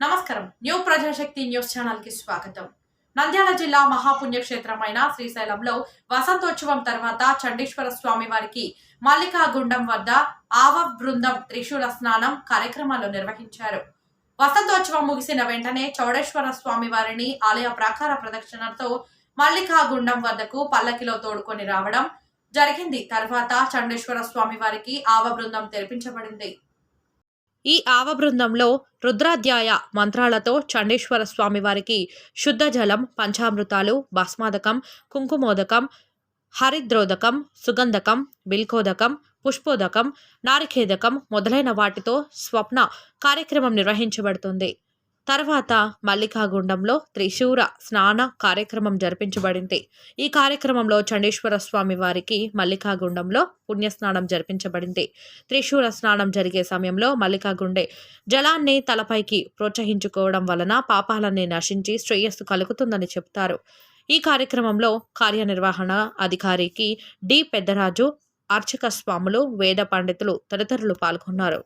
నమస్కారం. New Prajasakti news ఛానల్కి స్వాగతం. నంద్యాల జిల్లా మహాపుణ్యక్షేత్రమైన శ్రీశైలంలో వసంతోత్సవం తర్వాత చండీశ్వర స్వామి వారికి మల్లికాగుండం వద్ద ఆవ బృందం త్రిశూల స్నానం కార్యక్రమాలు నిర్వహించారు. వసంతోత్సవం ముగిసిన వెంటనే చౌడేశ్వర స్వామి వారిని ఆలయ ప్రాకార ప్రదక్షిణతో మల్లికాగుండం వద్దకు పల్లకిలో తోడుకొని రావడం జరిగింది. తర్వాత చండేశ్వర స్వామి వారికి ఆవ బృందం తెరిపించబడింది. ఈ ఆవ బృందంలో రుద్రాధ్యాయ మంత్రాలతో చండేశ్వర స్వామి వారికి శుద్ధ జలం పంచామృతాలు భస్మాదకం కుంకుమోదకం హరిద్రోదకం సుగంధకం బిల్కోదకం పుష్పోదకం నారిఖేదకం మొదలైన వాటితో స్వప్న కార్యక్రమం నిర్వహించబడుతుంది. తర్వాత మల్లికాగుండంలో త్రిశూర స్నాన కార్యక్రమం జరిపించబడింది. ఈ కార్యక్రమంలో చండేశ్వర స్వామి వారికి మల్లికాగుండంలో పుణ్యస్నానం జరిపించబడింది. త్రిశూర స్నానం జరిగే సమయంలో మల్లికాగుండే జలాన్ని తలపైకి ప్రోత్సహించుకోవడం వలన పాపాలన్నీ నశించి శ్రేయస్సు కలుగుతుందని చెప్తారు. ఈ కార్యక్రమంలో కార్యనిర్వహణ అధికారికి డి. పెద్దరాజు అర్చక స్వాములు వేద పండితులు తదితరులు పాల్గొన్నారు.